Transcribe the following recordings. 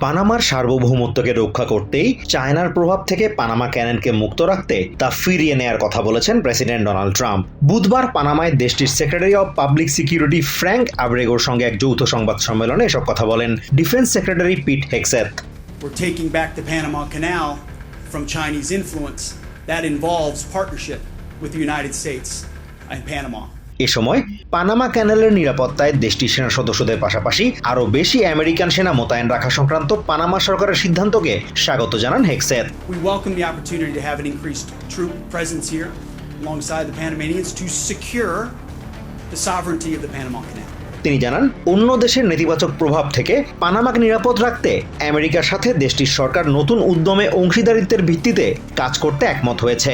পানামার সার্বভৌমত্বকে রক্ষা করতেই চায়নার প্রভাব থেকে পানামা ক্যানেলকে মুক্ত রাখতে তা ফিরিয়ে নেয়ার কথা বলেছেন প্রেসিডেন্ট ডোনাল্ড ট্রাম্প বুধবার পানামায় দেশটির secretary of public security Frank আব্রেগোর সঙ্গে এক যৌথ সংবাদ সম্মেলনে এসব কথা বলেন defence secretary Pete Hegseth We're taking back the Panama Canal from Chinese influence. That involves partnership with the United States and Panama. এ সময় পানামা ক্যানেলের নিরাপত্তায় দেশটির সেনা সদস্যদের পাশাপাশি আরও বেশি আমেরিকান সেনা মোতায়েন রাখা সংক্রান্ত পানামা সরকারের সিদ্ধান্তকে স্বাগত জানান alongside the Panamanians to secure the sovereignty of the Panama Canal. তিনি জানান অন্য দেশের নেতিবাচক প্রভাব থেকে পানামাকে নিরাপদ রাখতে আমেরিকার সাথে দেশটির সরকার নতুন উদ্যমে অংশীদারিত্বের ভিত্তিতে কাজ করতে একমত হয়েছে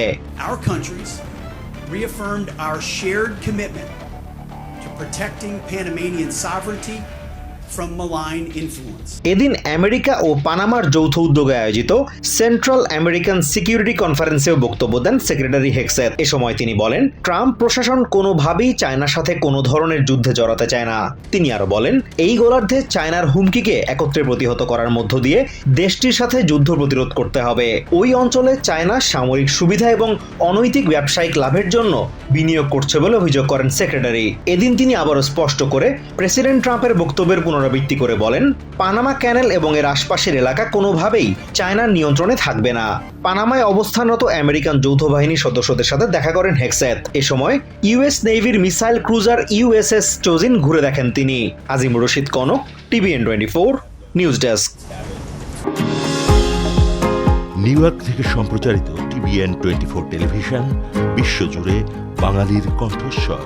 reaffirmed our shared commitment to protecting Panamanian sovereignty. এদিন আমেরিকা ও পানামার যৌথ উদ্যোগে আয়োজিত সেন্ট্রাল আমেরিকান সিকিউরিটি কনফারেন্সেও বক্তব্য দেন সেক্রেটারি হেক্সের এ সময় তিনি বলেন, ট্রাম্প প্রশাসন কোনোভাবেই চায়নার সাথে কোনো ধরনের যুদ্ধে জড়াতে চায় না। তিনি আরও বলেন, এই গোলার্ধে চায়নার হুমকিকে একত্রে প্রতিহত করার মধ্য দিয়ে দেশটির সাথে যুদ্ধ প্রতিরোধ করতে হবে। ওই অঞ্চলে চায়না সামরিক সুবিধা এবং অনৈতিক ব্যবসায়িক লাভের জন্য বিনিয়োগ করছে বলে অভিযোগ করেন সেক্রেটারি এদিন তিনি আবারও স্পষ্ট করে প্রেসিডেন্ট ট্রাম্পের বক্তব্যের পুনরাবৃত্তি করে বলেন, পানামা ক্যানেল এবং এর আশপাশের এলাকা কোনোভাবেই চায়নার নিয়ন্ত্রণে থাকবে না। পানামায় অবস্থানরত আমেরিকান যৌথ বাহিনীর সদস্যদের সাথে দেখা করেন হেক্সেথ এ সময় ইউএস নেভির মিসাইল ক্রুজার ইউএসএস চোজিন ঘুরে দেখেন তিনি। Azimur Rashid Kanak, TVN twenty four, news desk. New York থেকে সম্প্রচারিত টিভিএন টোয়েন্টি ফোর টেলিভিশন, বিশ্বজুড়ে বাঙালির কণ্ঠস্বর।